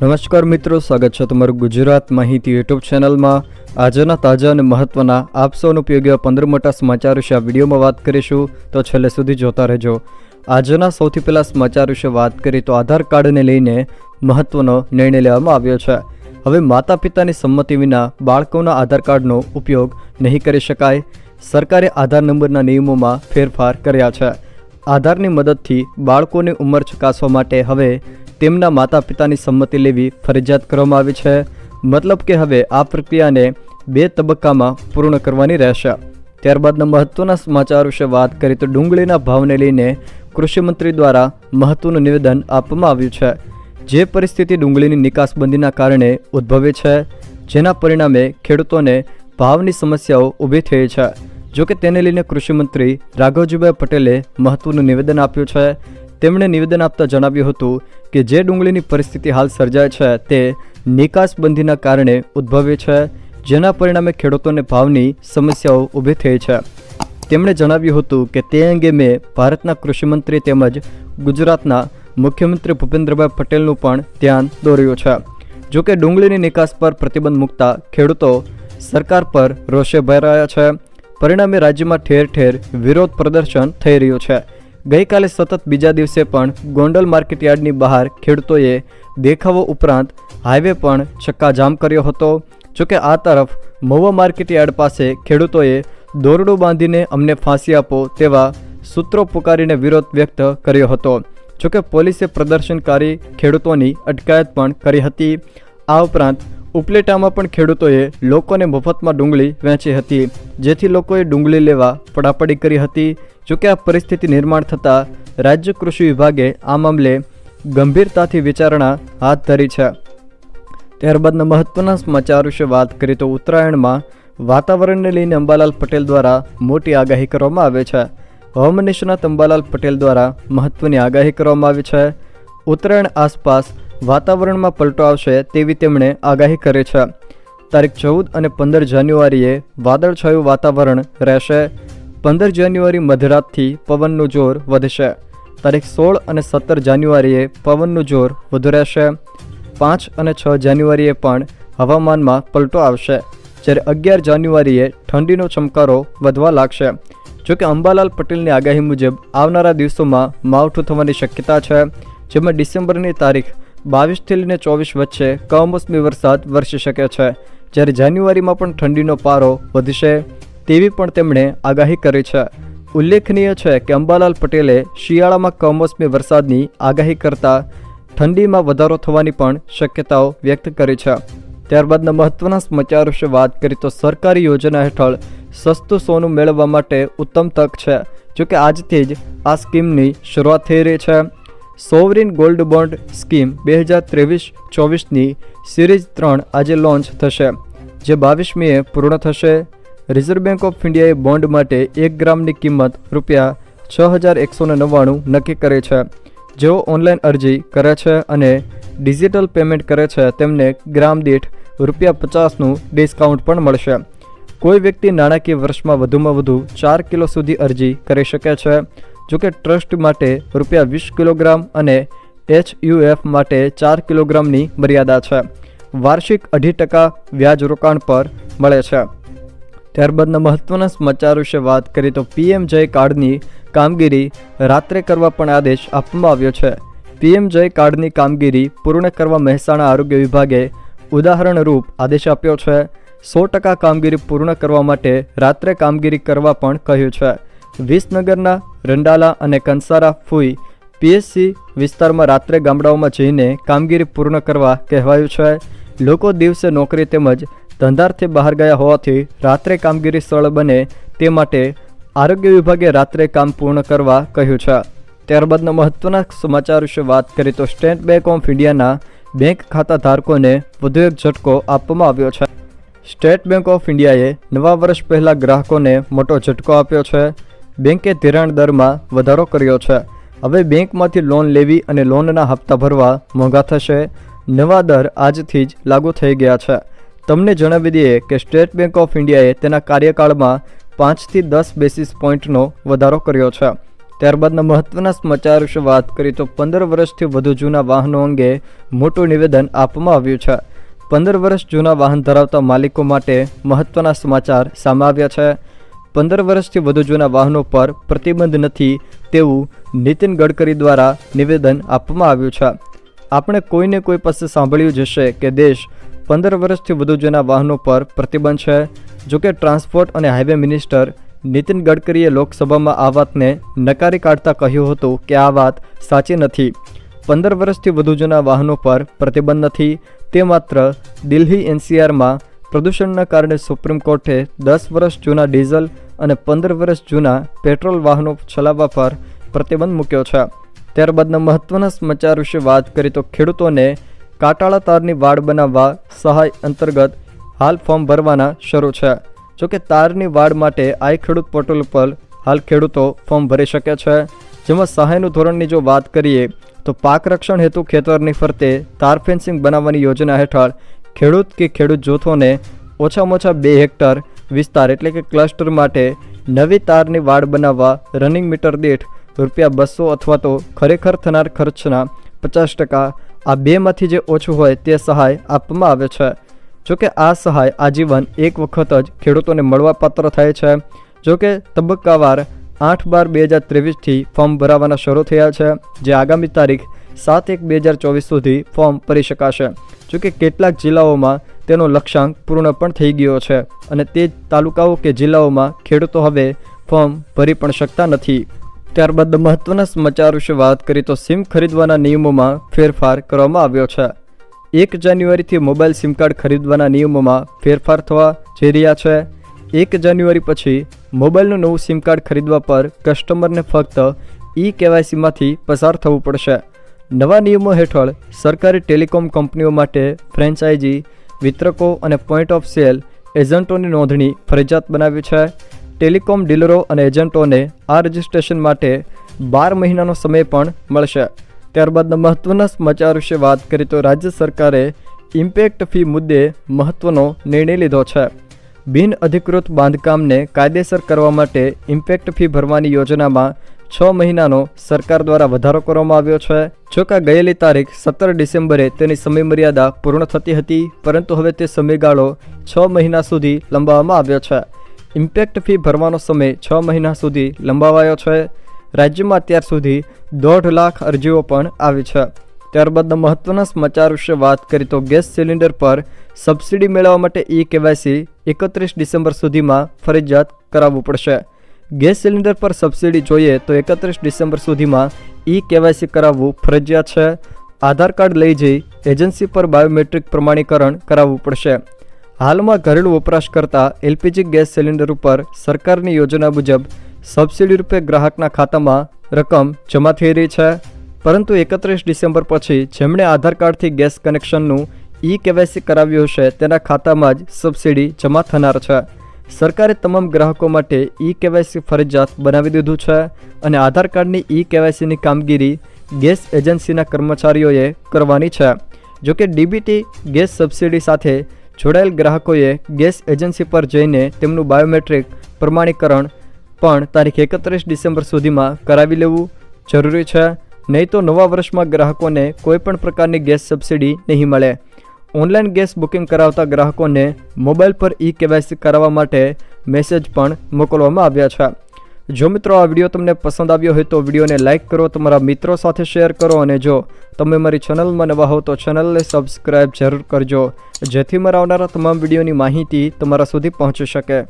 નમસ્કાર મિત્રો, સ્વાગત છે તમારું ગુજરાત માહિતી યુટ્યુબ ચેનલમાં. આજના તાજા અને મહત્વના આપ સૌનો ઉપયોગી પંદર મોટા સમાચાર વિશે આ વિડીયોમાં વાત કરીશું. તો છેલ્લે સુધી જોતા રહેજો. આજના સૌથી પહેલાં સમાચાર વિશે વાત કરીએ તો આધાર કાર્ડને લઈને મહત્વનો નિર્ણય લેવામાં આવ્યો છે. હવે માતા પિતાની સંમતિ વિના બાળકોના આધાર કાર્ડનો ઉપયોગ નહીં કરી શકાય. સરકારે આધાર નંબરના નિયમોમાં ફેરફાર કર્યા છે. આધારની મદદથી બાળકોની ઉંમર ચકાસવા માટે હવે તેમના માતા પિતાની સંમતિ લેવી ફરજિયાત કરવામાં આવી છે. મતલબ કે હવે આ પ્રક્રિયાને બે તબક્કામાં પૂર્ણ કરવાની રહેશે. ત્યારબાદના મહત્વના સમાચાર વિશે વાત કરીએ તો ડુંગળીના ભાવને લઈને કૃષિમંત્રી દ્વારા મહત્વનું નિવેદન આપવામાં આવ્યું છે. જે પરિસ્થિતિ ડુંગળીની નિકાસબંધીના કારણે ઉદ્ભવી છે, જેના પરિણામે ખેડૂતોને ભાવની સમસ્યાઓ ઊભી થઈ છે. જોકે તેને લઈને કૃષિમંત્રી રાઘવજીભાઈ પટેલે મહત્વનું નિવેદન આપ્યું છે. તેમણે નિવેદન આપતા જણાવ્યું હતું કે જે ડુંગળીની પરિસ્થિતિ હાલ સર્જાય છે તે નિકાસબંધીના કારણે ઉદ્ભવી છે, જેના પરિણામે ખેડૂતોને ભાવની સમસ્યાઓ ઊભી થઈ છે. તેમણે જણાવ્યું હતું કે તે અંગે મેં ભારતના કૃષિમંત્રી તેમજ ગુજરાતના મુખ્યમંત્રી ભૂપેન્દ્રભાઈ પટેલનું પણ ધ્યાન દોર્યું છે. જોકે ડુંગળીની નિકાસ પર પ્રતિબંધ મૂકતા ખેડૂતો સરકાર પર રોષે ભરાયા છે. પરિણામે રાજ્યમાં ઠેર ઠેર વિરોધ પ્રદર્શન થઈ રહ્યું છે. ગઈકાલે સતત બીજા દિવસે પણ ગોંડલ માર્કેટયાર્ડની બહાર ખેડૂતોએ દેખાવો ઉપરાંત હાઈવે પણ ચક્કાજામ કર્યો હતો. જોકે આ તરફ મહુવા માર્કેટયાર્ડ પાસે ખેડૂતોએ દોરડું બાંધીને અમને ફાંસી આપો તેવા સૂત્રો પુકારીને વિરોધ વ્યક્ત કર્યો હતો. જોકે પોલીસે પ્રદર્શનકારી ખેડૂતોની અટકાયત પણ કરી હતી. આ ઉપરાંત ઉપલેટામાં પણ ખેડૂતોએ લોકોને મફતમાં ડુંગળી વેચી હતી. જેથી લોકોએ ડુંગળી લેવા પડાપડી કરી હતી. જોકે આ પરિસ્થિતિ નિર્માણ થતાં રાજ્ય કૃષિ વિભાગે આ મામલે ગંભીરતાથી વિચારણા હાથ ધરી છે. ત્યારબાદના મહત્વના સમાચાર વિશે વાત કરીએ તો ઉત્તરાયણમાં વાતાવરણને લઈને અંબાલાલ પટેલ દ્વારા મોટી આગાહી કરવામાં આવે છે. હવામાન નિષ્ણાત અંબાલાલ પટેલ દ્વારા મહત્વની આગાહી કરવામાં આવી છે. ઉત્તરાયણ આસપાસ વાતાવરણમાં પલટો આવશે તેવી તેમણે આગાહી કરી છે. તારીખ ચૌદ અને પંદર જાન્યુઆરીએ વાદળછાયું વાતાવરણ રહેશે. પંદર જાન્યુઆરી મધરાતથી પવનનું જોર વધશે. તારીખ સોળ અને સત્તર જાન્યુઆરીએ પવનનું જોર વધુ રહેશે. પાંચ અને છ જાન્યુઆરીએ પણ હવામાનમાં પલટો આવશે. જ્યારે અગિયાર જાન્યુઆરીએ ઠંડીનો ચમકારો વધવા લાગશે. જોકે અંબાલાલ પટેલની આગાહી મુજબ આવનારા દિવસોમાં માવઠું થવાની શક્યતા છે, જેમાં ડિસેમ્બરની તારીખ બાવીસથી લઈને ચોવીસ વચ્ચે કમોસમી વરસાદ વરસી શકે છે. જ્યારે જાન્યુઆરીમાં પણ ઠંડીનો પારો વધશે તેવી પણ તેમણે આગાહી કરી છે. ઉલ્લેખનીય છે કે અંબાલાલ પટેલે શિયાળામાં કમોસમી વરસાદની આગાહી કરતા ઠંડીમાં વધારો થવાની પણ શક્યતાઓ વ્યક્ત કરી છે. ત્યારબાદના મહત્વના સમાચાર વિશે વાત કરીએ તો સરકારી યોજના હેઠળ સસ્તું સોનું મેળવવા માટે ઉત્તમ તક છે. જોકે આજથી જ આ સ્કીમની શરૂઆત થઈ રહી છે. સોવરિન ગોલ્ડ બોન્ડ સ્કીમ બે હજાર ત્રેવીસ ચોવીસની સિરીઝ ત્રણ આજે લોન્ચ થશે, જે બાવીસમીએ પૂર્ણ થશે. રિઝર્વ બેંક ઓફ ઇન્ડિયાએ બોન્ડ માટે એક ગ્રામની કિંમત રૂપિયા છ હજાર એકસો નવ્વાણું નક્કી કરે છે. જેઓ ઓનલાઈન અરજી કરે છે અને ડિજિટલ પેમેન્ટ કરે છે, તેમને ગ્રામ દીઠ રૂપિયા પચાસનું ડિસ્કાઉન્ટ પણ મળશે. કોઈ વ્યક્તિ નાણાકીય વર્ષમાં વધુમાં વધુ ચાર કિલો સુધી અરજી કરી શકે છે. જોકે ટ્રસ્ટ માટે રૂપિયા વીસ કિલોગ્રામ અને એચયુએફ માટે ચાર કિલોગ્રામની મર્યાદા છે. વાર્ષિક અઢી ટકા વ્યાજ રોકાણ પર મળે છે. ત્યારબાદના મહત્વના સમાચાર વિશે વાત કરીએ તો પીએમ જય કાર્ડની કામગીરી રાત્રે કરવા પણ આદેશ આપવામાં આવ્યો છે. પીએમ જય કાર્ડની કામગીરી પૂર્ણ કરવા મહેસાણા આરોગ્ય વિભાગે ઉદાહરણરૂપ આદેશ આપ્યો છે. સો ટકા કામગીરી પૂર્ણ કરવા માટે રાત્રે કામગીરી કરવા પણ કહ્યું છે. વિસનગરના રંડાલા અને કંસારા ફૂઈ પીએસસી વિસ્તારમાં રાત્રે ગામડાઓમાં જઈને કામગીરી પૂર્ણ કરવા કહેવાયું છે. લોકો દિવસે નોકરી તેમજ ધંધારથી બહાર ગયા હોવાથી રાત્રે કામગીરી સરળ બને તે માટે આરોગ્ય વિભાગે રાત્રે કામ પૂર્ણ કરવા કહ્યું છે. ત્યારબાદના મહત્વના સમાચાર વિશે વાત કરીએ તો સ્ટેટ બેંક ઓફ ઇન્ડિયાના બેંક ખાતા ધારકોને વધુ એક ઝટકો આપવામાં આવ્યો છે. સ્ટેટ બેંક ઓફ ઇન્ડિયાએ નવા વર્ષ પહેલાં ગ્રાહકોને મોટો ઝટકો આપ્યો છે. બેંકે ધિરાણ દરમાં વધારો કર્યો છે. હવે બેંકમાંથી લોન લેવી અને લોનના હપ્તા ભરવા મોંઘા થશે. નવા દર આજથી જ લાગુ થઈ ગયા છે. તમને જણાવી દઈએ કે સ્ટેટ બેંક ઓફ ઇન્ડિયાએ તેના કાર્યકાળમાં પાંચથી દસ બેસિસ પોઈન્ટનો વધારો કર્યો છે. ત્યારબાદના મહત્વના સમાચાર વિશે વાત કરીએ તો પંદર વર્ષથી વધુ જૂના વાહનો અંગે મોટું નિવેદન આપવામાં આવ્યું છે. પંદર વર્ષ જૂના વાહન ધરાવતા માલિકો માટે મહત્વના સમાચાર સામે આવ્યા છે. પંદર વર્ષથી વધુ જૂના વાહનો પર પ્રતિબંધ નથી તેવું નીતિન ગડકરી દ્વારા નિવેદન આપવામાં આવ્યું છે. આપણે કોઈને કોઈ પાસે સાંભળ્યું જ હશે કે દેશ પંદર વર્ષથી વધુ જૂના વાહનો પર પ્રતિબંધ છે. જોકે ટ્રાન્સપોર્ટ અને હાઇવે મિનિસ્ટર નીતિન ગડકરીએ લોકસભામાં આ વાતને નકારી કાઢતા કહ્યું હતું કે આ વાત સાચી નથી. પંદર વર્ષથી વધુ જૂના વાહનો પર પ્રતિબંધ નથી. તે માત્ર દિલ્હી એનસીઆરમાં પ્રદૂષણના કારણે સુપ્રીમ કોર્ટે દસ વર્ષ જૂના ડીઝલ અને પંદર વર્ષ જૂના પેટ્રોલ વાહનો ચલાવવા પર પ્રતિબંધ મૂક્યો છે. ત્યારબાદના મહત્વના સમાચાર વિશે વાત કરીએ તો ખેડૂતોને કાટાળા તારની વાડ બનાવવા સહાય અંતર્ગત હાલ ફોર્મ ભરવાના શરૂ છે. જોકે તારની વાડ માટે આઈ ખેડૂત પોર્ટલ પર હાલ ખેડૂતો ફોર્મ ભરી શકે છે. જેમાં સહાયનું ધોરણની જો વાત કરીએ, તો પાક રક્ષણ હેતુ ખેતરની ફરતે તાર ફેન્સિંગ બનાવવાની યોજના હેઠળ ખેડૂત કે ખેડૂત જૂથોને ઓછામાં ઓછા બે હેક્ટર વિસ્તાર એટલે કે ક્લસ્ટર માટે નવી તારની વાડ બનાવવા રનિંગ મીટર દીઠ રૂપિયા બસો અથવા તો ખરેખર થનાર ખર્ચના પચાસ ટકા આ બેમાંથી જે ઓછું હોય તે સહાય આપવામાં આવે છે. જોકે આ સહાય આજીવન એક વખત જ ખેડૂતોને મળવાપાત્ર થાય છે. જોકે તબક્કાવાર આઠ બાર બે હજાર ત્રેવીસથી ફોર્મ ભરાવાના શરૂ થયા છે, જે આગામી તારીખ સાત એક બે હજાર ચોવીસ સુધી ફોર્મ ભરી શકાશે. જોકે કેટલાક જિલ્લાઓમાં તેનો લક્ષ્યાંક પૂર્ણ પણ થઈ ગયો છે અને તે તાલુકાઓ કે જિલ્લાઓમાં ખેડૂતો હવે ફોર્મ ભરી પણ શકતા નથી. ત્યારબાદ મહત્વના સમાચાર વિશે વાત કરીએ તો સિમ ખરીદવાના નિયમોમાં ફેરફાર કરવામાં આવ્યો છે. એક જાન્યુઆરીથી મોબાઈલ સિમ કાર્ડ ખરીદવાના નિયમોમાં ફેરફાર થવા જઈ રહ્યા છે. એક જાન્યુઆરી પછી મોબાઈલનું નવું સિમ કાર્ડ ખરીદવા પર કસ્ટમરને ફક્ત ઈ કેવાયસીમાંથી પસાર થવું પડશે. નવા નિયમો હેઠળ સરકારી ટેલિકોમ કંપનીઓ માટે ફ્રેન્ચાઇઝી, વિતરકો અને પોઈન્ટ ઓફ સેલ એજન્ટોની નોંધણી ફરજિયાત બનાવી છે. ટેલિકોમ ડીલરો અને એજન્ટોને આ રજિસ્ટ્રેશન માટે બાર મહિનાનો સમય પણ મળશે. ત્યારબાદના મહત્વના સમાચાર વિશે વાત કરીએ તો રાજ્ય સરકારે ઇમ્પેક્ટ ફી મુદ્દે મહત્વનો નિર્ણય લીધો છે. બિન અધિકૃત બાંધકામને કાયદેસર કરવા માટે ઇમ્પેક્ટ ફી ભરવાની યોજનામાં છ મહિનાનો સરકાર દ્વારા વધારો કરવામાં આવ્યો છે. જો કે ગયેલી તારીખ સત્તર ડિસેમ્બરે તેની સમયમર્યાદા પૂર્ણ થતી હતી, પરંતુ હવે તે સમયગાળો છ મહિના સુધી લંબાવવામાં આવ્યો છે. ઇમ્પેક્ટ ફી ભરવાનો સમય છ મહિના સુધી લંબાવાયો છે. રાજ્યમાં અત્યાર સુધી દોઢ લાખ અરજીઓ પણ આવી છે. ત્યારબાદના મહત્વના સમાચાર વિશે વાત કરીએ તો ગેસ સિલિન્ડર પર સબસિડી મેળવવા માટે ઈ કેવાયસી એકત્રીસ ડિસેમ્બર સુધીમાં ફરજિયાત કરાવવું પડશે. ગેસ સિલિન્ડર પર સબસિડી જોઈએ તો એકત્રીસ ડિસેમ્બર સુધીમાં ઈ કેવાયસી કરાવવું ફરજિયાત છે. આધાર કાર્ડ લઈ જઈ એજન્સી પર બાયોમેટ્રિક પ્રમાણીકરણ કરાવવું પડશે. હાલમાં ઘરેલું વપરાશ કરતા એલપીજી ગેસ સિલિન્ડર ઉપર સરકારની યોજના મુજબ સબસિડી રૂપે ગ્રાહકના ખાતામાં રકમ જમા થઈ રહી છે. પરંતુ એકત્રીસ ડિસેમ્બર પછી જેમણે આધાર કાર્ડથી ગેસ કનેક્શનનું ઈ કેવાયસી કરાવ્યું હશે તેના ખાતામાં જ સબસિડી જમા થનાર છે. સરકારે તમામ ગ્રાહકો માટે ઈ કેવાયસી ફરજિયાત બનાવી દીધું છે અને આધાર કાર્ડની ઈ કેવાયસીની કામગીરી ગેસ એજન્સીના કર્મચારીઓએ કરવાની છે. જોકે ડીબીટી ગેસ સબસિડી સાથે જોડાયેલ ગ્રાહકોએ ગેસ એજન્સી પર જઈને તેમનું બાયોમેટ્રિક પ્રમાણીકરણ પણ તારીખ એકત્રીસ ડિસેમ્બર સુધીમાં કરાવી લેવું જરૂરી છે. નહીં તો નવા વર્ષમાં ગ્રાહકોને કોઈપણ પ્રકારની ગેસ સબસિડી નહીં મળે. ઓનલાઈન ગેસ બુકિંગ કરાવતા ગ્રાહકોને મોબાઈલ પર ઈ કેવાયસી કરાવવા માટે મેસેજ પણ મોકલવામાં આવ્યા છે. જો મિત્રો આ વીડિયો તમને પસંદ આવ્યો હોય તો વિડીયોને લાઇક કરો, તમારા મિત્રો સાથે શેર કરો અને જો તમે મારી ચેનલમાં નવા હો તો ચેનલને સબસ્ક્રાઈબ જરૂર કરજો, જેથી મારા આવનારા તમામ વિડીયોની માહિતી તમારા સુધી પહોંચી શકે.